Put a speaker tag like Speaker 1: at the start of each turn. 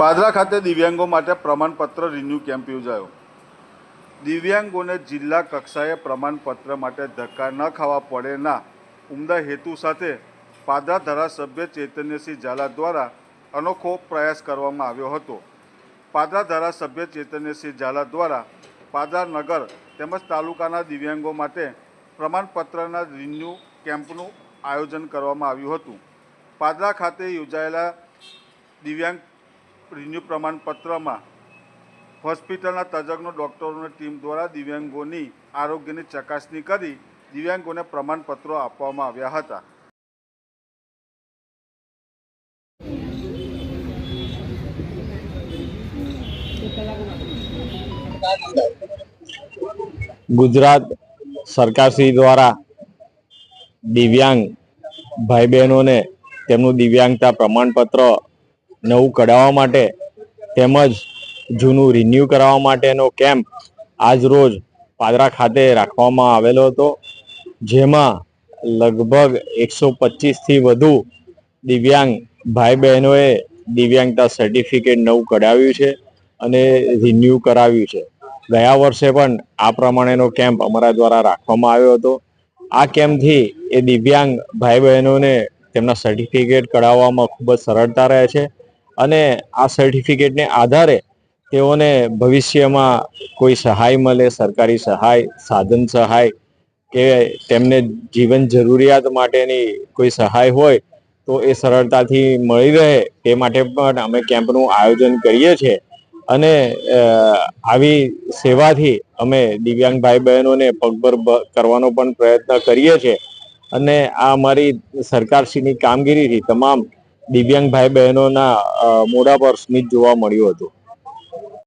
Speaker 1: પાદરા ખાતે દિવ્યાંગો માટે પ્રમાણપત્ર રિન્યૂ કેમ્પ યોજાયો. દિવ્યાંગોને જિલ્લા કક્ષાએ પ્રમાણપત્ર માટે ધક્કા ન ખાવા પડેના ઉમદા હેતુ સાથે પાદરા ધારાસભ્ય ચૈતન્યસિંહ ઝાલા દ્વારા અનોખો પ્રયાસ કરવામાં આવ્યો હતો. પાદરા ધારાસભ્ય ચૈતન્યસિંહ ઝાલા દ્વારા પાદરા નગર તેમજ તાલુકાના દિવ્યાંગો માટે પ્રમાણપત્રના રિન્યૂ કેમ્પનું આયોજન કરવામાં આવ્યું હતું. પાદરા ખાતે યોજાયેલા દિવ્યાંગ રિન્યૂ પ્રમાણપત્રમાં હોસ્પિટલના તજજ્ઞો ડૉક્ટરોની ટીમ દ્વારા દિવ્યાંગોની આરોગ્યની ચકાસણી કરી દિવ્યાંગોને પ્રમાણપત્રો આપવામાં આવ્યા હતા.
Speaker 2: ગુજરાત સરકારશ્રી દ્વારા દિવ્યાંગ ભાઈ બહેનોને તેમનું દિવ્યાંગતા પ્રમાણપત્ર નવું કઢાવવા માટે તેમજ જૂનું રિન્યૂ કરાવવા માટેનો કેમ્પ આજ રોજ પાદરા ખાતે રાખવામાં આવેલો હતો. જેમાં લગભગ એકસો પચીસથી વધુ દિવ્યાંગ ભાઈ બહેનોએ દિવ્યાંગતા સર્ટિફિકેટ નવું કઢાવ્યું છે અને રિન્યૂ કરાવ્યું છે. ગયા વર્ષે પણ આ પ્રમાણેનો કેમ્પ અમારા દ્વારા રાખવામાં આવ્યો હતો. આ કેમ્પથી એ દિવ્યાંગ ભાઈ બહેનોને તેમના સર્ટિફિકેટ કઢાવવામાં ખૂબ જ સરળતા રહે છે. અને આ સર્ટિફિકેટને આધારે તેઓને ભવિષ્યમાં કોઈ સહાય મળે, સરકારી સહાય, સાધન સહાય કે તેમને જીવન જરૂરિયાત માટેની કોઈ સહાય હોય તો એ સરળતાથી મળી રહે તે માટે પણ અમે કેમ્પનું આયોજન કરીએ છીએ. અને આવી સેવાથી અમે દિવ્યાંગ ભાઈ બહેનોને પગભર કરવાનો પણ પ્રયત્ન કરીએ છીએ. અને આ અમારી સરકારશ્રીની કામગીરીથી તમામ દિવ્યાંગ ભાઈ બહેનોના મોઢા પર સ્મિત જોવા મળ્યું હતું.